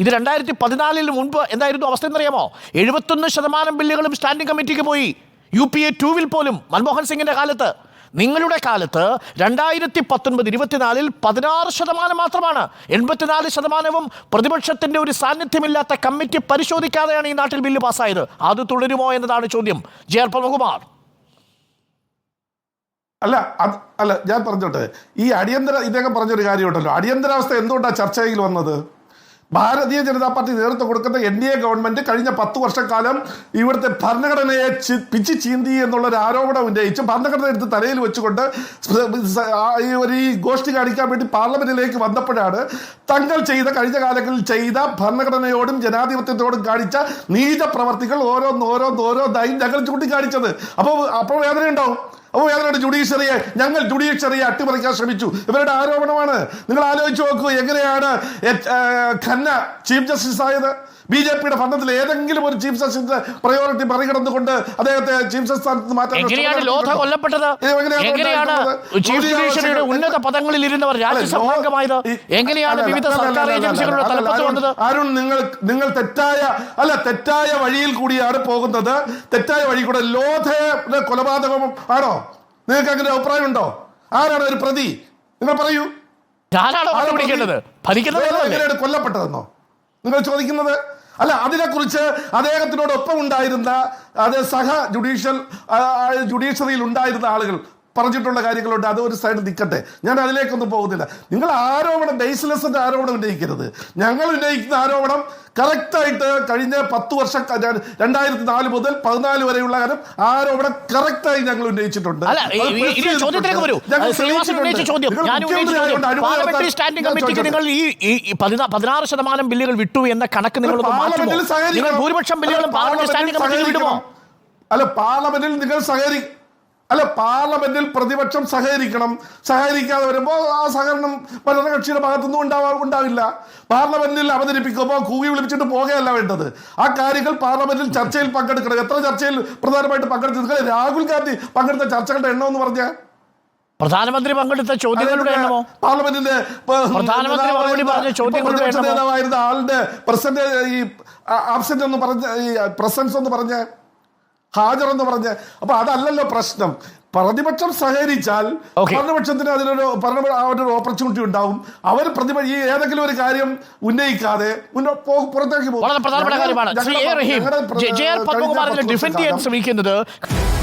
ഇത് രണ്ടായിരത്തി പതിനാലിന് മുൻപ് എന്തായിരുന്നു അവസ്ഥ എന്നറിയാമോ? എഴുപത്തൊന്ന് ശതമാനം ബില്ലുകളും സ്റ്റാൻഡിംഗ് കമ്മിറ്റിക്ക് പോയി. യു പി എ ടൂവിൽ പോലും മൻമോഹൻ സിംഗിന്റെ കാലത്ത്. നിങ്ങളുടെ കാലത്ത് രണ്ടായിരത്തി പത്തൊൻപത് ഇരുപത്തിനാലിൽ പതിനാറ് ശതമാനം മാത്രമാണ്. എൺപത്തിനാല് ശതമാനവും പ്രതിപക്ഷത്തിന്റെ ഒരു സാന്നിധ്യമില്ലാത്ത കമ്മിറ്റി പരിശോധിക്കാതെയാണ് ഈ നാട്ടിൽ ബില്ല് പാസ്സായത്. അത് തുടരുമോ എന്നതാണ് ചോദ്യം. ജെ ആർ അല്ല അത് അല്ല ഞാൻ പറഞ്ഞോട്ടെ. ഈ അടിയന്തര ഇദ്ദേഹം പറഞ്ഞൊരു കാര്യമുണ്ടല്ലോ. അടിയന്തരാവസ്ഥ എന്തുകൊണ്ടാണ് ചർച്ചയിൽ വന്നത്? ഭാരതീയ ജനതാ പാർട്ടി നേതൃത്വം കൊടുക്കുന്ന എൻ ഡി എ ഗവൺമെന്റ് കഴിഞ്ഞ പത്ത് വർഷക്കാലം ഇവിടുത്തെ ഭരണഘടനയെ പിച്ചു ചീന്തി എന്നുള്ള ഒരു ആരോപണം ഉന്നയിച്ച് ഭരണഘടന എടുത്ത് തലയിൽ വെച്ചുകൊണ്ട് ഈ ഒരു ഈ ഗോഷ്ഠി കാണിക്കാൻ വേണ്ടി പാർലമെന്റിലേക്ക് വന്നപ്പോഴാണ് തങ്ങൾ ചെയ്ത കഴിഞ്ഞ കാലങ്ങളിൽ ചെയ്ത ഭരണഘടനയോടും ജനാധിപത്യത്തോടും കാണിച്ച നീച പ്രവർത്തികൾ ഓരോന്നോരോന്നോരോന്നായി ഞങ്ങൾ ചൂണ്ടിക്കാണിച്ചത്. അപ്പോൾ അപ്പോൾ വേദന ഉണ്ടാവും അപ്പോൾ വേദനയുടെ ജുഡീഷ്യറിയെ? ഞങ്ങൾ ജുഡീഷ്യറിയെ അട്ടിമറിക്കാൻ ശ്രമിച്ചു. ഇവരുടെ ആരോപണമാണ്. നിങ്ങൾ ആലോചിച്ച് നോക്കൂ എങ്ങനെയാണ് ഖന്ന ചീഫ് ജസ്റ്റിസ് ആയത് ബി ജെ പിയുടെ ഭരണത്തിൽ ഏതെങ്കിലും ഒരു ചീഫ് ജസ്റ്റിസിന്റെ പ്രയോറിറ്റി മറികടന്നുകൊണ്ട് അദ്ദേഹത്തെ ചീഫ് ജസ്റ്റിസ് സ്ഥാനത്ത് മാറ്റാൻ എങ്ങനെയാണ് ശ്രമം ലോധ കൊല്ലപ്പെട്ടത്? എങ്ങനെയാണ് എങ്ങനെയാണ് ചീഫ് ജുഡീഷ്യറിയുടെ ഉന്നത പദങ്ങളിൽ ഇരുന്നവർ രാജ്യസഭാംഗമായത് ഈ- എങ്ങനെയാണ് വിവിധ സർക്കാർ ഏജൻസികളുടെ തലപ്പത്ത് അരുൺ, വന്നത്? അരുൺ നിങ്ങൾ നിങ്ങൾ തെറ്റായ അല്ല തെറ്റായ വഴിയിൽ കൂടിയാണ് പോകുന്നത്. തെറ്റായ വഴി കൂടെ ലോധയുടെ കൊലപാതകം ആണോ? നിങ്ങൾക്ക് അങ്ങനെ അഭിപ്രായം ഉണ്ടോ ആരാണ് ഒരു പ്രതി? നിങ്ങൾ പറയൂ. ഞാനാണോ? കൊല്ലപ്പെട്ടതെന്നോ? നിങ്ങൾ ചോദിക്കുന്നത്? അല്ല അതിനെക്കുറിച്ച് അദ്ദേഹത്തിനോടൊപ്പം ഉണ്ടായിരുന്ന അത് സഹ ജുഡീഷ്യൽ ജുഡീഷ്യറിയിൽ ഉണ്ടായിരുന്ന ആളുകൾ പറഞ്ഞിട്ടുള്ള കാര്യങ്ങളുണ്ട്. അത് ഒരു സൈഡ് നിൽക്കട്ടെ ഞാൻ അതിലേക്കൊന്നും പോകുന്നില്ല. നിങ്ങൾ ആരോപണം ബേസ്ലെസിന്റെ ആരോപണം ഉന്നയിക്കരുത്. ഞങ്ങൾ ഉന്നയിക്കുന്ന ആരോപണം കറക്റ്റായിട്ട് കഴിഞ്ഞ പത്ത് വർഷം ഞാൻ രണ്ടായിരത്തി നാല് മുതൽ പതിനാല് വരെയുള്ള കാലം ആരോപണം കറക്റ്റായി ഞങ്ങൾ ഉന്നയിച്ചിട്ടുണ്ട്. നിങ്ങൾ ഈ ഈ പതിനാ- പതിനാറ് ശതമാനം ബില്ലുകൾ വിട്ടു എന്ന കണക്ക് നിങ്ങൾ ഭൂരിപക്ഷം ബില്ലുകളും അല്ല, പാർലമെന്റ് സ്റ്റാൻഡിംഗ് കമ്മിറ്റിയിൽ വിടുമോ? അല്ല പാർലമെന്റിൽ നിങ്ങൾ സഹകരി അല്ല പാർലമെന്റിൽ പ്രതിപക്ഷം സഹകരിക്കണം. സഹകരിക്കാതെ വരുമ്പോൾ ആ സഹകരണം ഭരണകക്ഷിയുടെ ഭാഗത്തുനിന്നും ഉണ്ടാവാ ഉണ്ടാവില്ല. പാർലമെന്റിൽ അവതരിപ്പിക്കുമ്പോൾ കൂവി വിളിച്ചിട്ട് പോകുകയല്ല വേണ്ടത്. ആ കാര്യങ്ങൾ പാർലമെന്റിൽ ചർച്ചയിൽ പങ്കെടുക്കണം. എത്ര ചർച്ചയിൽ പ്രധാനമായിട്ട് പങ്കെടുത്തു? നിങ്ങൾ രാഹുൽ ഗാന്ധി പങ്കെടുത്ത ചർച്ചകളുടെ എണ്ണം എന്ന് പറഞ്ഞാൽ പ്രധാനമന്ത്രി പങ്കെടുത്ത ചോദ്യങ്ങളുടെ എണ്ണമോ? പാർലമെന്റിന്റെ പ്രധാനമന്ത്രി മറുപടി പറഞ്ഞ ചോദ്യങ്ങളുടെ? നേതാവായിരുന്ന ആളുടെ പ്രസന്റ് ഈ ആബ്സെന്റ് എന്ന് പറഞ്ഞ പ്രസൻസ് എന്ന് പറഞ്ഞ ഹാജർ എന്ന് പറഞ്ഞ. അപ്പൊ അതല്ലല്ലോ പ്രശ്നം. പ്രതിപക്ഷം സഹകരിച്ചാൽ. ഭരണപക്ഷത്തിന് അതിനൊരു ഭരണ ഓപ്പർച്യൂണിറ്റി ഉണ്ടാവും. അവർ പ്രതിപ ഈ ഏതെങ്കിലും ഒരു കാര്യം ഉന്നയിക്കാതെ പുറത്തേക്ക് പോകും. ഡിഫെൻഡ് ചെയ്യാൻ ഞങ്ങൾ-